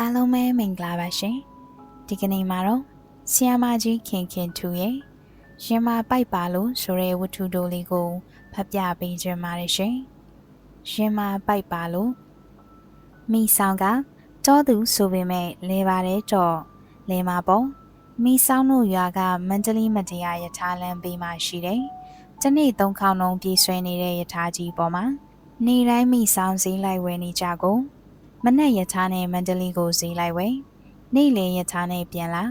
အားလုံးပဲမင်္ဂလာပါရှင်ဒီကနေ့မှာတော့ဆီယမကြီးခင်ခင်ထူရဲ့ရင်မာပိုက်ပါလို့ဆိုတဲ့ဝတ္ထုတိုလေးကိုဖတ်ပြပေးခြင်းပါတယ်ရှင်ရင်မာပိုက်ပါလို့မိဆောင်ကတောသူဆိုပေမဲ့လဲပါတယ်တော့လဲမှာပေါ့မိဆောင်တို့ရွာကမန္တလေးမတရားယထာလမ်းဘေးမှာရှိတယ်တနေ့သုံးခေါင်လုံးပြေးဆွဲနေတဲ့ယထာကြီးပေါ်မှာနေတိုင်းမိဆောင်စည်းလိုက်ဝဲနေကြကုန် မနက်ရထားနဲ့မန္တလေးကိုဈေးလိုက်ဝယ်နေ့လယ်ရထားနဲ့ပြန်လာ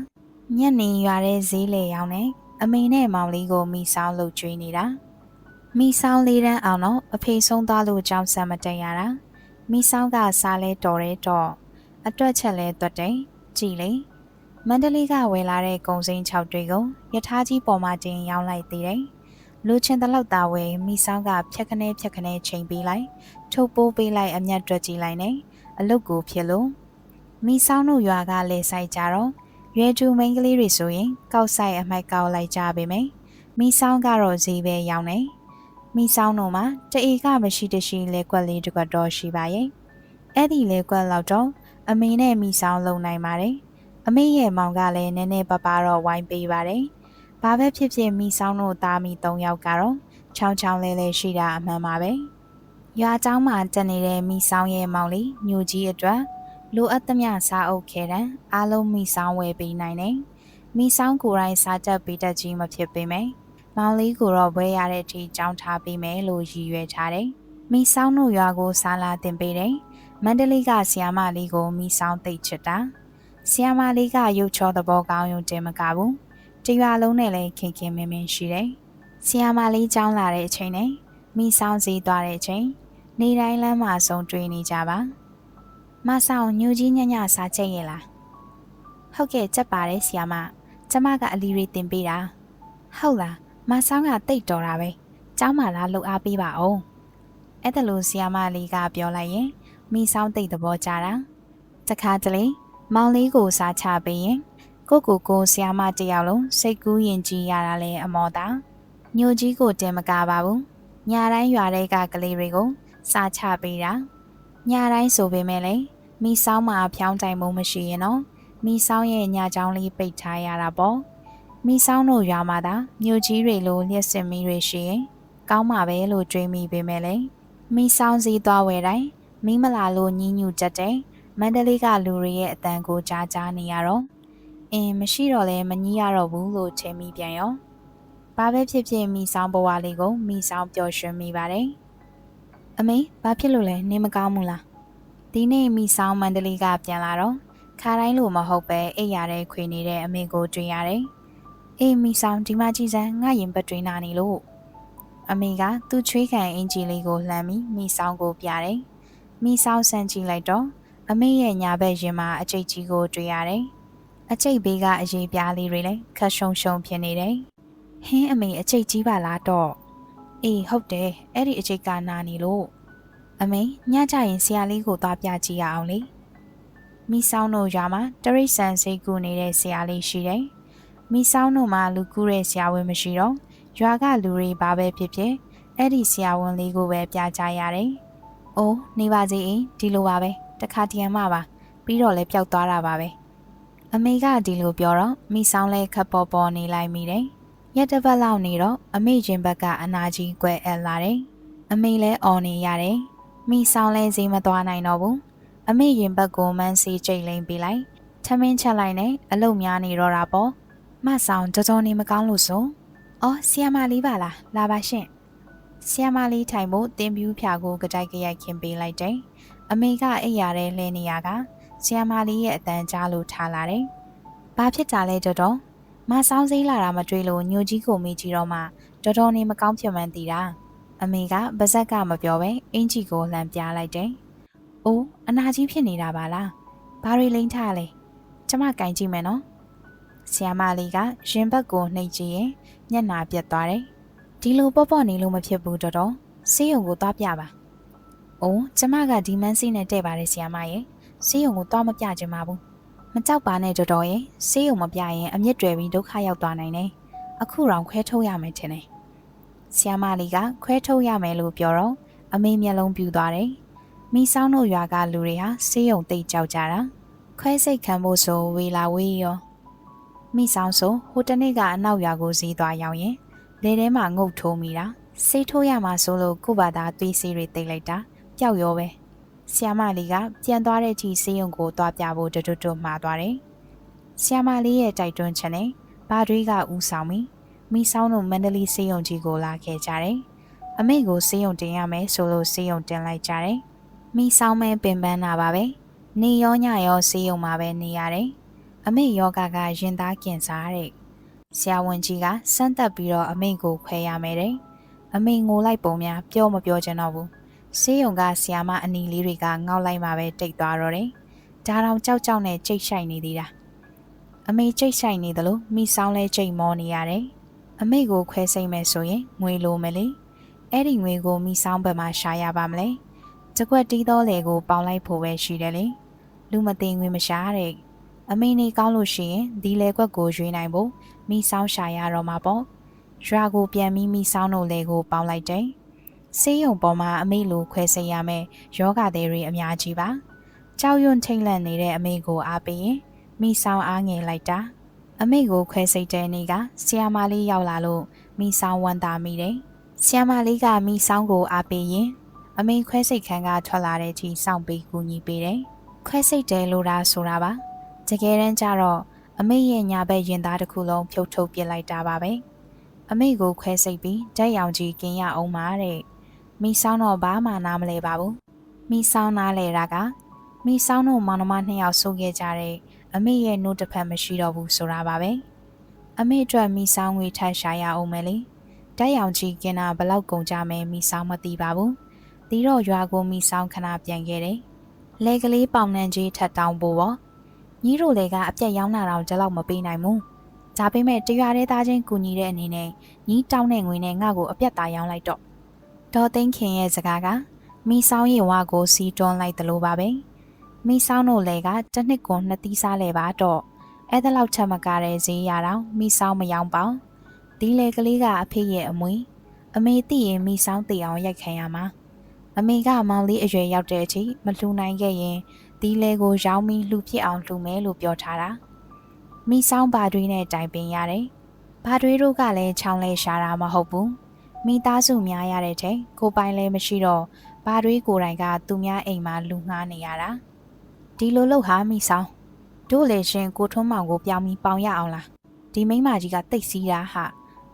ညနေရွာတဲ့ဈေးလေရောက်နေအမေနဲ့မောင်လေးကိုမိဆောင်လှုပ်ကြွေးနေတာမိဆောင်လေးတန်းအောင်တော့အဖေဆုံးသွားလို့ကြောင်းဆက်မတက်ရတာမိဆောင်ကစားလဲတော်တဲ့တော့အတွက်ချက်လဲတွတ်တယ်ကြည်လေမန္တလေးကဝယ်လာတဲ့ကုံစိမ်း6တွေကိုယထာကြီးပေါ်မှာတင်ရောင်းလိုက်သေးတယ်လူချင်းတလောက်သားဝယ်မိဆောင်ကဖြက်ခနဲဖြက်ခနဲချိန်ပေးလိုက်ထုတ်ပိုးပေးလိုက်အမျက်တွက်ကြည့်လိုက်နေ အလုတ်ကိုဖြစ်လို့မိဆောင်တို့ရွာကလဲဆိုင်ကြတော့ရွယ်ကျူမိန်းကလေးတွေဆိုရင် ကောက်ဆိုင်အမိုက်ကောက်လိုက်ကြပေမယ်မိဆောင်ကတော့ဈေးပဲရောင်းနေမိဆောင်တို့မှာတအေကမရှိတရှိလဲကွက်လေးတစ်ကွက်တော့ရှိပါရဲ့အဲ့ဒီလဲကွက်လောက်တော့အမေနဲ့မိဆောင်လုံနိုင်ပါတယ်အမေရဲ့မောင်ကလည်းနည်းနည်းပပတော့ဝိုင်းပေးပါတယ်ဘာပဲဖြစ်ဖြစ်မိဆောင်တို့သားမိ၃ယောက်ကတော့ချောင်းချောင်းလဲလဲရှိတာအမှန်ပါပဲ ရွာเจ้าမှာတက်နေတဲ့မိဆောင်ရဲ့မောင်လေးညိုကြီးအတွက်လိုအပ်သမျှစားအုပ်ခဲတံအားလုံးမိဆောင်ဝယ်ပေးနိုင်တယ်။မိဆောင်ကိုယ်တိုင်စားချက်ပေးတတ်ကြီးမဖြစ်ပေမဲ့မောင်လေးကိုတော့ဝယ်ရတဲ့အထိကြောင်းထားပေးမယ်လို့ရည်ရွယ်ထားတယ်။မိဆောင်တို့ရွာကိုစားလာတင်ပေးတယ်။မန္တလေးကဆီယာမလေးကိုမိဆောင်သိချစ်တာ။ဆီယာမလေးကရုပ်ချောသဘောကောင်းရုံတင်မကဘူး။တရွာလုံးနဲ့လည်းခင်ခင်မင်မင်ရှိတယ်။ဆီယာမလေးကြောင်းလာတဲ့အချိန်နဲ့မိဆောင်စီသွားတဲ့အချိန် နေတိုင်းလမ်းမှာဆုံးတွေ့နေကြပါမဆောင်ညူကြီးညညစားချက်ရဲ့လားဟုတ်ကဲ့ကြက်ပါတယ်ဆီယာမကျမကအလီရီတင်ပေးတာဟုတ်လားမဆောင်ကတိတ်တော်တာပဲကျောင်းမှာလာလှုပ်အားပေးပါအောင်အဲ့ဒါလို့ဆီယာမလေးကပြောလိုက်ရင်မိဆောင်တိတ်သဘောကြတာတခါတလေမောင်လေးကိုစားချပေးရင်ကိုကိုကိုဆီယာမတယောက်လုံးစိတ်ကူးရင်ကြည်ရတာလဲအမော်တာညိုကြီးကိုတင်မကပါဘူးညာတိုင်းရွာတွေကကလေးတွေကို စားချပေးတာညတိုင်းဆိုပေမဲ့လည်းမိဆောင်မှာဖြောင်းတိုင်မှုမရှိရင်တော့မိဆောင်ရဲ့ညချောင်းလေးပိတ်ထားရတာပေါ့မိဆောင်တို့ရွာမှာသာမြို့ကြီးတွေလိုလျှက်စစ်မီးတွေရှိရင်ကောင်းမှာပဲလို့တွေးမိပေမဲ့လည်းမိဆောင်စီသွားဝယ်တိုင်းမိမလာလို့ညင်းညူကြတဲ့မန္တလေးကလူတွေရဲ့အတန်ကိုကြားကြားနေရတော့အင်းမရှိတော့လဲမညည်းရတော့ဘူးလို့ထင်မိပြန်ရောဘာပဲဖြစ်ဖြစ်မိဆောင်ဘဝလေးကိုမိဆောင်ပျော်ရွှင်မိပါတယ် အမေဘာဖြစ်လို့လဲနေမကောင်းဘူးလားဒီနေ့မိဆောင်မန္တလေးကပြန်လာတော့ခါတိုင်းလိုမဟုတ်ပဲအိပ်ရတဲ့ခွေနေတဲ့အမေကိုတွေ့ရတယ်အေးမိဆောင်ဒီမကြီးစမ်းငါရင်ပတ်တွင်းနာနေလို့အမေကသူ့ချွေးခံအင်ဂျီလေးကိုလှမ်းပြီးမိဆောင်ကိုပြတယ်မိဆောင်ဆန်းကြည့်လိုက်တော့အမေရဲ့ညာဘက်ရင်မှာအကျိတ်ကြီးကိုတွေ့ရတယ်အကျိတ်ဘေးကအရေးပြားလေးတွေလည်းခက်ရှုံရှုံဖြစ်နေတယ်ဟင်းအမေအကျိတ်ကြီးပါလားတော့ အေးဟုတ်တယ်အဲ့ဒီအကျိတ်ကနာနေလို့အမေညကြရင်ဆရာလေးကိုသွားပြကြည့်ရအောင်လေမိဆောင်တို့ရွာမှာတရိတ်ဆန်စိတ်ကူနေတဲ့ဆရာလေးရှိတယ်မိဆောင်တို့မှာလူကူးတဲ့ဆရာဝန်မရှိတော့ရွာကလူတွေဘာပဲဖြစ်ဖြစ်အဲ့ဒီဆရာဝန်လေးကိုပဲပြကြရတယ်အိုးနေပါစေအင်းဒီလိုပါပဲတခါတရံမှပါပြီးတော့လဲပျောက်သွားတာပါပဲအမေကဒီလိုပြောတော့မိဆောင်လဲခပ်ပေါ်ပေါ်နေလိုက်မိတယ် ရက်တစ်ပတ်လောက်နေတော့အမေချင်းဘက်ကအနာကြီးကွဲအပ်လာတယ်။အမေလည်းအော်နေရတယ်။မိဆောင်လဲဈေးမသွားနိုင်တော့ဘူး။အမေရင်ဘက်ကိုမန်းစီကြိတ်လိမ့်ပေးလိုက်။ထမင်းချက်လိုက်နဲ့အလုတ်များနေတော့တာပေါ့။မဆောင်ကြောကြောနေမကောင်းလို့ဆို။အော်ဆီယမလေးပါလား။လာပါရှင့်။ဆီယမလေးထိုင်ဖို့တင်းပြူးဖြာကိုကြိုက်ကြရိုက်ခင်ပေးလိုက်တယ်။အမေကအိပ်ရတဲ့လဲနေရကဆီယမလေးရဲ့အတန်ကြားလို့ထားလာတယ်။ဘာဖြစ်ကြလဲကြောကြော မဆောင်စိမ့်လာတာမတွေ့လို့ညိုကြီးကိုမိကြည့်တော့မှတော်တော်နေမကောင်းဖြစ်မှန်းသိတာအမေကပါဇက်ကမပြောပဲအင်ကြီးကိုလှမ်းပြလိုက်တယ်။အိုးအနာကြီးဖြစ်နေတာပါလား။ဘာတွေလိမ့်ထားလဲ။ကျမကင်ကြည့်မယ်နော်။ဆီယမလေးကရင်ဘက်ကိုနှိပ်ကြည့်ရင်မျက်နာပြတ်သွားတယ်။ဒီလိုပေါ့ပေါ့နေလို့မဖြစ်ဘူးတော်တော်ဆေးရုံကိုသွားပြပါ။အိုးကျမကဒီမန်းစီနဲ့တဲ့ပါတယ်ဆီယမရဲ့။ဆေးရုံကိုသွားမပြချင်ပါဘူး။ မကြောက်ပါနဲ့တော်တော်ရဲ့ဆေးရုံမပြရင်အမြင့်တွေပြီးဒုက္ခရောက်သွားနိုင်တယ်အခုတော့ခွဲထုတ်ရမယ်ထင်တယ်ဆီယမလေးကခွဲထုတ်ရမယ်လို့ပြောတော့အမေမျက်လုံးပြူသွားတယ်မိဆောင်တို့ရွာကလူတွေဟာဆေးရုံတိတ်ကြောက်ကြတာခွခွဲစိတ်ခံဖို့ဆိုဝေလာဝေးရောမိဆောင်ဆိုဟိုတနေ့ကအနောက်ရွာကိုစီးသွားရောက်ရင်လေထဲမှာငုတ်ထိုးမိတာစိတ်ထိုးရမှာဆိုလို့ကို့ဘာသာသွေးစီးတွေတိတ်လိုက်တာပျောက်ရောပဲ ဆီယမလေးကပြန်သွားတဲ့အထိစေးရုံကိုသွားပြဖို့တွတ်တွတ်မှားသွားတယ်ဆီယမလေးရဲ့တိုက်တွန်းချက်နဲ့ဘာတွေကဥဆောင်ပြီးမိဆောင်တို့မန္တလေးစေးရုံကြီးကိုလာခဲ့ကြတယ်အမေကိုစေးရုံတင်ရမယ်ဆိုလို့စေးရုံတင်လိုက်ကြတယ်မိဆောင်မဲပင်ပန်းတာပါပဲနေရောညရောစေးရုံမှာပဲနေရတယ်အမေယောဂကရင်သားကျင်စားတဲ့ဆရာဝန်ကြီးကစမ်းသက်ပြီးတော့အမေကိုခွဲရမယ်တဲ့အမေငိုလိုက်ပုံများပြောမပြောချင်တော့ဘူး ဆေးရုံကဆီယာမအနီလေးတွေကငေါက်လိုက်မှပဲတိတ်သွားတော့တယ်ဒါတောင်ကြောက်ကြောက်နဲ့ကြိတ်ဆိုင်နေသေးတာအမေကြိတ်ဆိုင်နေသလိုမိဆောင်လဲကြိတ်မောနေရတယ်အမေကိုခွဲစိမ့်မယ်ဆိုရင်ငွေလိုမယ်လေအဲ့ဒီငွေကိုမိဆောင်ဘက်မှာရှာရပါမလဲတကွက်တီးသောလေကိုပေါင်လိုက်ဖို့ပဲရှိတယ်လေလူမသိငွေမရှာတဲ့အမေနေကောင်းလို့ရှိရင်ဒီလေကွက်ကိုရွေးနိုင်ဖို့မိဆောင်ရှာရတော့မှာပေါ့ရွာကိုပြန်ပြီးမိဆောင်တို့လေကိုပေါင်လိုက်တယ် ဆေးရုံပေါ်မှာအမေလိုခွဲစိတ်ရမယ်ယောဂသည်တွေအများကြီးပါကြောက်ရွံ့ထိတ်လန့်နေတဲ့အမေကိုအားပေးရင်မိဆောင်အားငယ်လိုက်တာအမေကိုခွဲစိတ်တဲ့နေ့ကဆီယာမလေးရောက်လာလို့မိဆောင်ဝန်တာမိတယ်ဆီယာမလေးကမိဆောင်ကိုအားပေးရင်အမေခွဲစိတ်ခန်းကထွက်လာတဲ့အချိန်စောင့်ပြီးကူညီပေးတယ်ခွဲစိတ်တယ်လို့ဒါဆိုတာပါတကယ်တမ်းကျတော့အမေရဲ့ညာဘက်ရင်သားတစ်ခုလုံးဖြုတ်ထုတ်ပစ်လိုက်တာပါပဲအမေကိုခွဲစိတ်ပြီးဓာတ်ရောင်ကြီးกินရအောင်ပါတဲ့ မိဆောင်တော့ဘာမှနားမလဲပါဘူးမိဆောင်နားလဲတာကမိဆောင်တို့မောင်နှမနှစ်ယောက်ဆိုခဲ့ကြတဲ့အမေရဲ့နှုတ်တစ်ဖက်မရှိတော့ဘူးဆိုတာပါပဲအမေအတွက်မိဆောင်ငွေထပ်ရှာရအောင်မယ်လေတက်ရောင်ကြီးကင်းတာဘလောက်ကုန်ကြမယ်မိဆောင်မသိပါဘူးဒီတော့ရွာကိုမိဆောင်ခဏပြန်ခဲ့တယ်လဲကလေးပေါင်နှံကြီးထပ်တောင်းဖို့ပေါ့ညီတို့လည်းကအပြက်ရောင်းတာတော့ကြလောက်မပေးနိုင်ဘူးဒါပေမဲ့တရွာတဲ့သားချင်းကူညီတဲ့အနေနဲ့ညီတောင်းတဲ့ငွေနဲ့ငါ့ကိုအပြက်သားရောင်းလိုက်တော့ ဒေါ်သိန်းခင်ရဲ့စကားကမိဆောင်ရင်ဝါကိုစီးတွန်းလိုက်သလိုပါပဲမိဆောင်တို့လည်းကတစ်နှစ်ကိုနှစ်သီးစားလဲပါတော့အဲ့ဒါလောက်ချက်မကားတဲ့ဈေးရတော့မိဆောင်မယောင်ပေါဒီလေကလေးကအဖေရဲ့အမွေအမေသိရင်မိဆောင်သိအောင်ရိုက်ခံရမှာအမေကမောင်လေးအရွယ်ရောက်တဲ့အချိန်မလှူနိုင်ခဲ့ရင်ဒီလေကိုရောင်းပြီးလှူဖြစ်အောင်လှူမယ်လို့ပြောထားတာမိဆောင်ဘာတွေနဲ့တိုင်ပင်ရတယ်ဘာတွေတို့ကလည်းချောင်းလဲရှာတာမဟုတ်ဘူး မိသားစုများရတဲ့ချိန်ကိုပိုင်လည်းမရှိတော့ဘာတွေကိုယ်တိုင်ကသူများအိမ်မှာလူငှားနေရတာဒီလိုလုပ်ဟာမိဆောင်တို့လေရှင်ကိုထွန်းမောင်ကိုပြောင်းပြီးပေါင်ရအောင်လားဒီမိန်းမကြီးကတိတ်စီးတာဟာ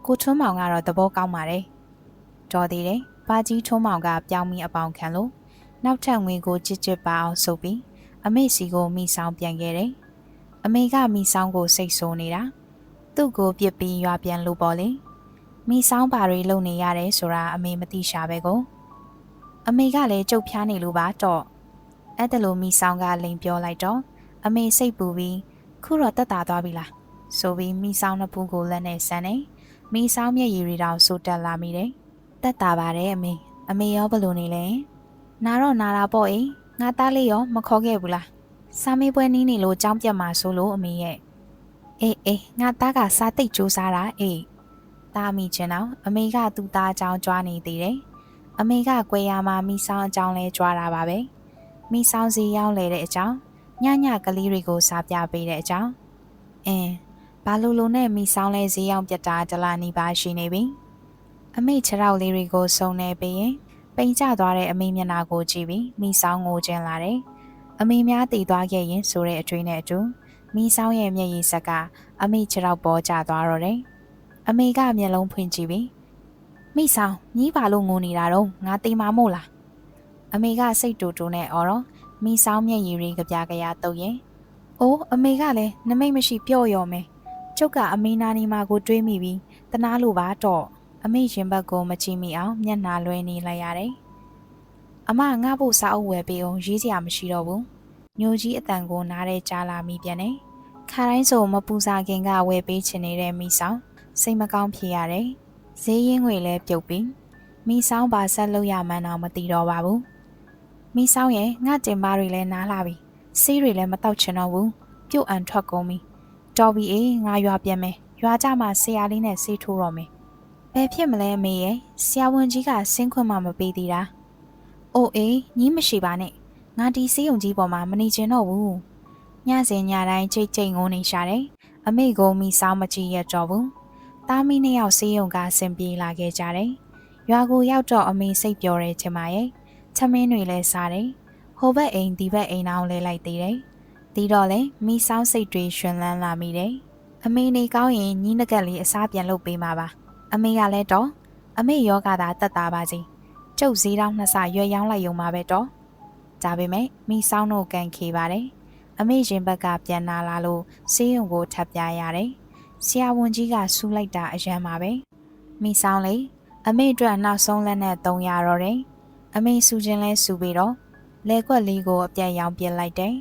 ကိုထွန်းမောင်ကတော့သဘောကောင်းပါတယ်တော်သေးတယ်ဘာကြီးထွန်းမောင်ကပြောင်းပြီးအပေါင်ခံလို့နောက်ထပ်ငွေကိုကြစ်ကြစ်ပါအောင်ဆိုပြီးအမေစီကိုမိဆောင်ပြန်ခဲ့တယ်အမေကမိဆောင်ကိုစိတ်ဆိုးနေတာသူ့ကိုပြစ်ပြီးရွာပြန်လို့ပေါ့လေ မိဆောင်ပါတွေလုံနေရတယ်ဆိုတာအမေမသိရှာပဲကိုအမေကလည်းကြုတ်ဖျားနေလို့ပါတော့အဲ့ဒါလိုမိဆောင်ကလိန်ပြောလိုက်တော့အမေစိတ်ပူပြီးခုတော့တက်တာသွားပြီလားဆိုပြီးမိဆောင်နှစ်ဖူးကိုလက်နဲ့ဆန်းနေမိဆောင်မျက်ရည်တွေတောင်စိုးတက်လာမိတယ်တက်တာပါတယ်အမေအမေရောဘယ်လိုနေလဲနာတော့နာတာပေါ့အေးငါသားလေးရောမခေါ်ခဲ့ဘူးလားစာမေးပွဲနီးနေလို့ကြောင်းပြတ်မှာဆိုလို့အမေရဲ့အေးအေးငါသားကစားတိတ်ကြိုးစားတာအေး သားမိချင်တော့အမေကသူ့သားအကြောင်းကြွားနေသေးတယ်အမေကကွယ်ရမှာမိဆောင်အကြောင်းလဲကြွားတာပါပဲမိဆောင်စီရောက်လေတဲ့အကြောင်းညညကလေးတွေကိုစားပြပေးတဲ့အကြောင်းအင်းဘာလို့လို့နဲ့မိဆောင်လဲဈေးရောက်ပြတာဒလာနီပါရှိနေပြီအမေခြေထောက်လေးတွေကိုစုံနေပြီးရင်ပိန်ကျသွားတဲ့အမေမျက်နှာကိုကြည့်ပြီးမိဆောင်ငိုခြင်းလာတယ်အမေများတည်သွားခဲ့ရင်ဆိုတဲ့အတွေ့နဲ့အတူမိဆောင်ရဲ့မျက်ရည်စက်ကအမေခြေထောက်ပေါ်ကျသွားတော့တယ် အမေကမျက်လုံးဖွင့်ကြည့်ပြီးမိဆောင်ညီးပါလို့ငိုနေတာတော့ငါတိမ်မာမို့လားအမေကစိတ်တူတူနဲ့အော်တော့မိဆောင်မျက်ရည်တွေကပြကရတုပ်ရင်အိုးအမေကလည်းနမိတ်မရှိပြော့ရော်မယ်ကျုပ်ကအမေနာနီမာကိုတွေးမိပြီးတနာလိုပါတော့အမေရင်ဘတ်ကိုမချီမိအောင်မျက်နှာလွှဲနေလိုက်ရတယ်အမငါ့ဖို့စာအုပ်ဝယ်ပေးအောင်ရေးစရာမရှိတော့ဘူးညိုကြီးအတန်ကိုနားတဲ့ကြားလာမိပြန်တယ်ခါတိုင်းဆိုမပူစားခင်ကဝယ်ပေးချင်နေတဲ့မိဆောင် စိတ်မကောင်းဖြစ်ရတယ်ဈေးရင်းငွေလည်းပြုတ်ပြီးမိဆောင်ပါဆက်လို့ရမှန်းတော့မသိတော့ပါဘူးမိဆောင်ရဲ့ငါတင်ပါတွေလည်းနားလာပြီဆေးတွေလည်းမတောက်ချင်တော့ဘူးပြုတ်အန်ထွက်ကုန်ပြီတော်ပြီအေးငါရွာပြန်မယ်ရွာကြမှာဆရာလေးနဲ့ဆေးထိုးတော့မယ်ဘယ်ဖြစ်မလဲအမေရဲ့ဆရာဝန်ကြီးကဆင်းခွင့်မှမပေးသေးတာအိုးအေးညီးမရှိပါနဲ့ငါဒီဆေးရုံကြီးပေါ်မှာမနေချင်တော့ဘူးညစဉ်ညတိုင်းချိတ်ချိတ်ငိုးနေရှာတယ်အမေကိုမိဆောင်မကြည့်ရတော့ဘူး သားမီးနှစ်ယောက်ဆေးရုံကဆင်ပြေလာခဲ့ကြတယ်ရွာကိုရောက်တော့အမေစိတ်ပျော်တယ်ချင်ပါရဲ့ချမင်းတွေလည်းစားတယ်ဟိုဘက်အိမ်ဒီဘက်အိမ်အောင်လဲလိုက်သေးတယ်ဒီတော့လေမိဆောင်စိတ်တွေရှင်လန်းလာမိတယ်အမေနေကောင်းရင်ညီးနကက်လေးအစားပြန်လုပ်ပေးမှာပါအမေကလည်းတော့အမေယောဂသာတက်တာပါစီကျုပ်ဈေးတောင်းနှစ်ဆရွက်ရောင်းလိုက်ရုံပါပဲတော့ဒါပေမဲ့မိဆောင်တို့ကန်ခေပါတယ်အမေရင်ဘက်ကပြန်လာလာလို့ဆေးရုံကိုထပ်ပြရတယ် ဆရာဝန်ကြီးကဆူလိုက်တာအရန်ပါပဲမိဆောင်လေအမေအတွက်နောက်ဆုံးလက်နဲ့300တော့တယ်အမေဆူခြင်းလဲဆူပြီးတော့လဲကွက်လေးကိုအပြတ်ရောင်းပြစ်လိုက်တယ်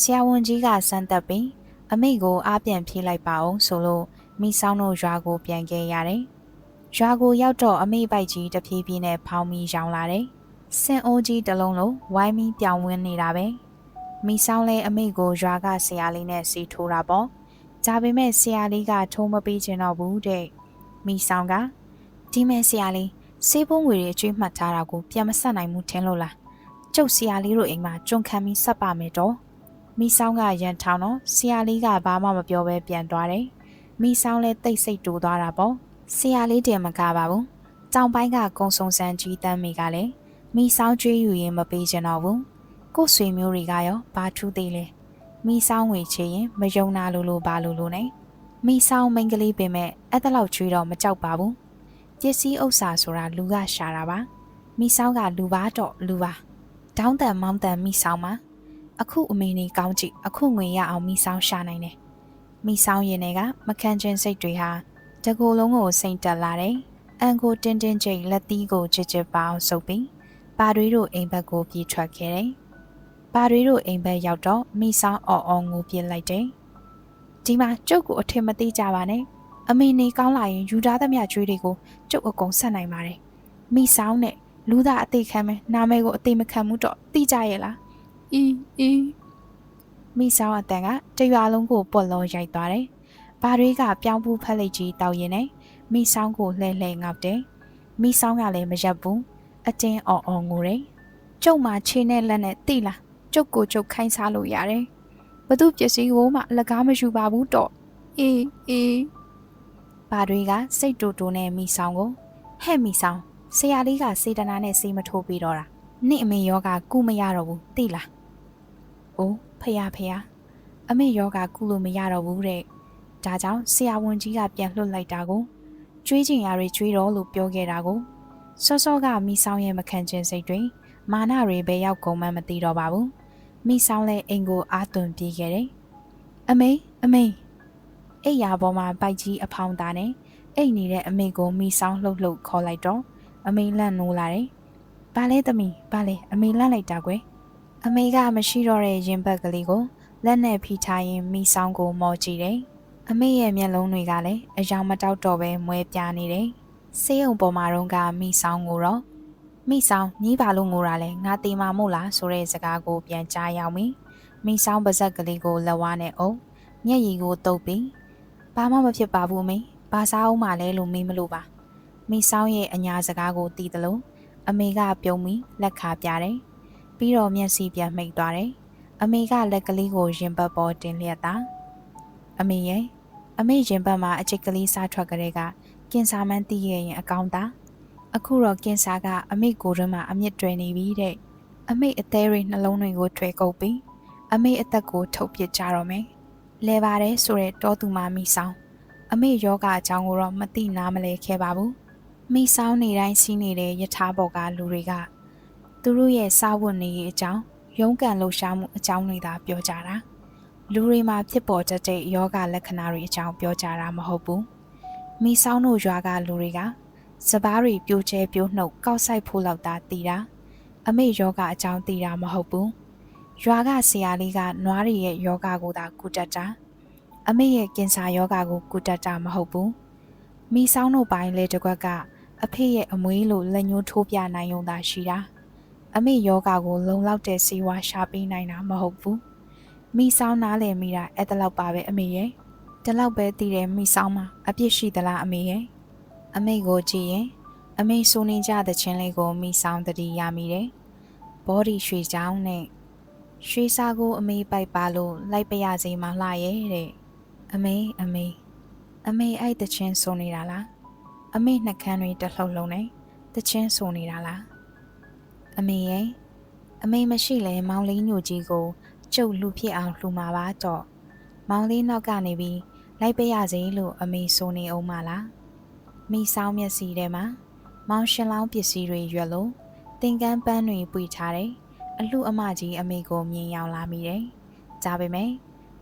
ဆရာဝန်ကြီးကစမ်းသက်ပြီးအမေကိုအားပြန်ဖြေးလိုက်ပါအောင်ဆိုလို့မိဆောင်တို့ရွာကိုပြန်ခဲ့ရတယ်။ရွာကိုရောက်တော့အမေပိုက်ကြီးတဖြည်းဖြည်းနဲ့ဖောင်းပြီးရောင်းလာတယ်။စင်အိုးကြီးတစ်လုံးလုံးဝိုင်းပြီးပြောင်းဝင်းနေတာပဲ။မိဆောင်လဲအမေကိုရွာကဆရာလေးနဲ့စီထိုးတာပေါ့။ ဒါပေမဲ့ဆရာလေးကထိုးမပေးချင်တော့ဘူးတဲ့။မိဆောင်ကဒီမဲ့ဆရာလေးစေးပုံးငွေတွေအကျွေးမှတ်ထားတာကိုပြန်မဆက်နိုင်ဘူးထင်လို့လား။ကျုပ်ဆရာလေးတို့အိမ်မှာကျွန်းခံပြီးဆက်ပါမယ်တော့။မိဆောင်ကရန်ထောင်းတော့ဆရာလေးကဘာမှမပြောဘဲပြန်သွားတယ်။မိဆောင်လဲတိတ်ဆိတ်တူသွားတာပေါ့။ဆရာလေးတင်မကပါဘူး။တောင်ပိုင်းကကုံစုံစံကြီးတန်းမိကလည်းမိဆောင်ကျွေးယူရင်မပေးချင်တော့ဘူး။ကို့ဆွေမျိုးတွေကရောဘာထူးသေးလဲ။ မိဆောင်ငွေချေရင်မယုံနာလို့လို့ဘာလို့လို့နဲ့။မိဆောင်မိန်းကလေးပင်မဲ့အဲ့တလောက်ကျွေးတော့မကြောက်ပါဘူး။ပစ္စည်းဥစ္စာဆိုတာလူကရှာတာပါ။မိဆောင်ကလူပါတော့လူပါ။တောင်းတန်မောင်းတန်မိဆောင်မှာအခုအမေနေကောင်းကြည့်အခုငွေရအောင်မိဆောင်ရှာနိုင်တယ်မိဆောင်ရင်တွေကမခန့်ချင်းစိတ်တွေဟာတကူလုံးကိုစိတ်တက်လာတယ်အန်ကိုတင်းတင်းကျိတ်လက်သီးကိုချစ်ချစ်ပအောင်ဆုပ်ပြီးပါတွေးတို့အိမ်ဘက်ကိုပြေးထွက်ခဲ့တယ် ပါတွေးတို့အိမ်ဘက်ရောက်တော့မိဆောင်အော်အော်ငိုပြေးလိုက်တယ်ဒီမှာကျုပ်ကိုအထင်မသေးကြပါနဲ့အမေနေကောင်းလာရင်ယူထားသမျှကျွေးတွေကိုကျုပ်အကုန်ဆက်နိုင်ပါတယ်မိဆောင်နဲ့လူသားအသေးခံမယ်နာမည်ကိုအသေးမခံမှုတော့သိကြရဲ့လားအီအီမိဆောင်အတန်ကတရွာလုံးကိုပွက်လောရိုက်သွားတယ်။ဘာတွေကပြောင်းပူးဖက်လိုက်ကြီးတောက်ရင်နဲ့မိဆောင်ကိုလှဲလှဲငေါက်တယ်။မိဆောင်ကလည်းမရက်ဘူး။အတင်းအော်အော်ငိုတယ်။ကျုပ်မှခြေနဲ့လက်နဲ့တိလား။ ကျုပ်ကိုကျုပ်ခိုင်းစားလို့ရတယ်။ဘသူပစ္စည်းကိုမှအလကားမယူပါဘူးတော့။အေးအေးဘာတွေကစိတ်တူတူနဲ့မိဆောင်ကိုဟဲ့မိဆောင်ဆရာလေးကစေတနာနဲ့စေးမထိုးပြီးတော့တာ။နေ့အမေယောဂကုမရတော့ဘူးသိလား။အိုးဖယားဖယားအမေယောဂကုလို့မရတော့ဘူးတဲ့။ဒါကြောင့်ဆရာဝန်ကြီးကပြန်လွှတ်လိုက်တာကိုကျွေးကျင်ရတွေကျွေးတော့လို့ပြောခဲ့တာကိုစောစောကမိဆောင်ရဲ့မခံခြင်းစိတ်တွေမာနတွေပဲရောက်ကုန်မှမသိတော့ပါဘူး။ မိဆောင်လည်းအိမ်ကိုအာသွန်ပြေးခဲ့တယ်။အမေအမေအိယာပေါ်မှာပိုက်ကြီးအဖောင်းသားနဲ့အိတ်နေတဲ့အမေကိုမိဆောင်လှုပ်လှုပ်ခေါ်လိုက်တော့အမေလန့်နိုးလာတယ်။ဘာလဲသမီးဘာလဲအမေလန့်လိုက်တာကွယ်။အမေကမရှိတော့တဲ့ရင်ဘက်ကလေးကိုလက်နဲ့ဖိထားရင်မိဆောင်ကိုမော်ကြည့်တယ်။အမေရဲ့မျက်လုံးတွေကလည်းအယောင်မတောက်တော့ပဲမွဲပြားနေတယ်။ဆေးရုံပေါ်မှာတော့ကမိဆောင်ကိုတော့ မိဆောင်ညီးပါလို့ငိုတာလဲငါတေမာမို့လားဆိုတဲ့စကားကိုပြန်ကြားရောက်ပြီ။မိဆောင်ပါဇက်ကလေးကိုလက်ဝါးနဲ့အုပ်မျက်ရည်ကိုတုပ်ပြီးဘာမှမဖြစ်ပါဘူးမေ။ဘာစားအောင်မလဲလို့မေးမလို့ပါ။မိဆောင်ရဲ့အညာစကားကိုတီးတယ်လို့အမေကပြုံးပြီးလက်ခါပြတယ်။ပြီးတော့မျက်စိပြန်မိတ်သွားတယ်။အမေကလက်ကလေးကိုရင်ဘတ်ပေါ်တင်လျက်တာ။အမေရဲ့အမေရင်ဘတ်မှာအချစ်ကလေးစားထွက်ကလေးကကင်ဆာမန်းတီးရဲ့ရင်အကောင်းသား။ အခုတော့ကင်ဆာကအမေကိုယ်တွင်းမှာအမြင့်တွယ်နေပြီတဲ့အမေအသေးတွေနှလုံးတွေကိုထွဲကုပ်ပြီးအမေအသက်ကိုထုတ်ပစ်ကြတော့မယ်။လဲပါတယ်ဆိုတဲ့တောသူမမိဆောင်အမေယောဂအကြောင်းကိုတော့မသိနားမလဲခဲ့ပါဘူး။မိဆောင်နေတိုင်းစီးနေတဲ့ယထာဘော်ကလူတွေကသူတို့ရဲ့စားဝတ်နေရေးအကြောင်းရုန်းကန်လှူရှားမှုအကြောင်းတွေသာပြောကြတာ။လူတွေမှာဖြစ်ပေါ်တတ်တဲ့ယောဂလက္ခဏာတွေအကြောင်းပြောကြတာမဟုတ်ဘူး။မိဆောင်တို့ရွာကလူတွေက စပားတွေပြိုကျဲပြိုနှုတ်ကောက်ဆိုင်ဖို့လောက်သာတည်တာ။အမေယောဂအကြောင်းတည်တာမဟုတ်ဘူး။ရွာကဆရာလေးကနွားတွေရဲ့ယောဂကိုသာကုတတ်တာ။အမေရဲ့ကင်ဆာယောဂကိုကုတတ်တာမဟုတ်ဘူး။မိဆောင်တို့ပိုင်းလေတကွက်ကအဖေရဲ့အမွေးလိုလက်ညှိုးထိုးပြနိုင်ုံသာရှိတာအမေယောဂကိုလုံလောက်တဲ့စီဝါရှာပေးနိုင်တာမဟုတ်ဘူးမိဆောင်နားလည်မိတာအဲ့တလောက်ပါပဲအမေရဲ့ဒီလောက်ပဲတည်တယ်မိဆောင်မှာအပြစ်ရှိသလားအမေရဲ့ အမေကိုကြည့်ရင် အမေဆိုနေကြတဲ့ချင်းလေးကိုမိဆောင်တတိရမိတယ်ဘောဒီရွှေချောင်းနဲ့ရွှေစာကို အမေပိုက်ပါလို့လိုက်ပရစီမလှရဲ့တဲ့အမေအမေအမေအဲ့တချင်းဆိုနေတာလားအမေနှကန်းတွေတလှုပ်လုံးနေတချင်းဆိုနေတာလားအမေရဲ့အမေမရှိလဲမောင်လေးညိုကြီးကိုကျုပ်လူဖြစ်အောင်လှူမှာပါတော့မောင်လေးနောက်ကနေပြီးလိုက်ပရစီလို့အမေဆိုနေအောင်မလား မိဆောင်မျက်စီထဲမှာမောင်ရှင်လောင်းပစ္စည်းတွေရွက်လို့သင်္ကန်းပန်းတွေပွေထားတယ်အလှအမကြီးအမေကိုမြင်ရောက်လာမိတယ်။ဒါပေမဲ့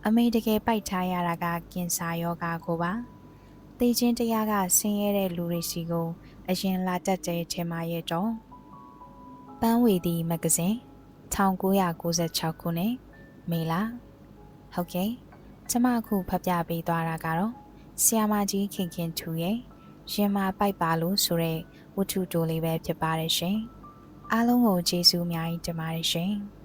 အမေတကယ်ပိုက်ထားရတာကကင်ဆာယောဂါကိုပါ။သိချင်းတရားကဆင်းရဲတဲ့လူတွေစီကိုအရင်လာတက်တဲ့ထင်မှရဲ့တော့။ပန်းဝေဒီမဂ္ဂဇင်း1996ခုနှစ်မေလဟုတ်ကဲ့ကျမအခုဖတ်ပြပေးသွားတာကတော့ဆီယာမကြီးခင်ခင်ထူရဲ့ ရင်မာပိုက်ပါလို့ဆိုတဲ့ဝတ္ထုတိုလေးပဲဖြစ်ပါတယ်ရှင်။အားလုံးကိုကျေးဇူးအများကြီးတင်ပါတယ်ရှင်။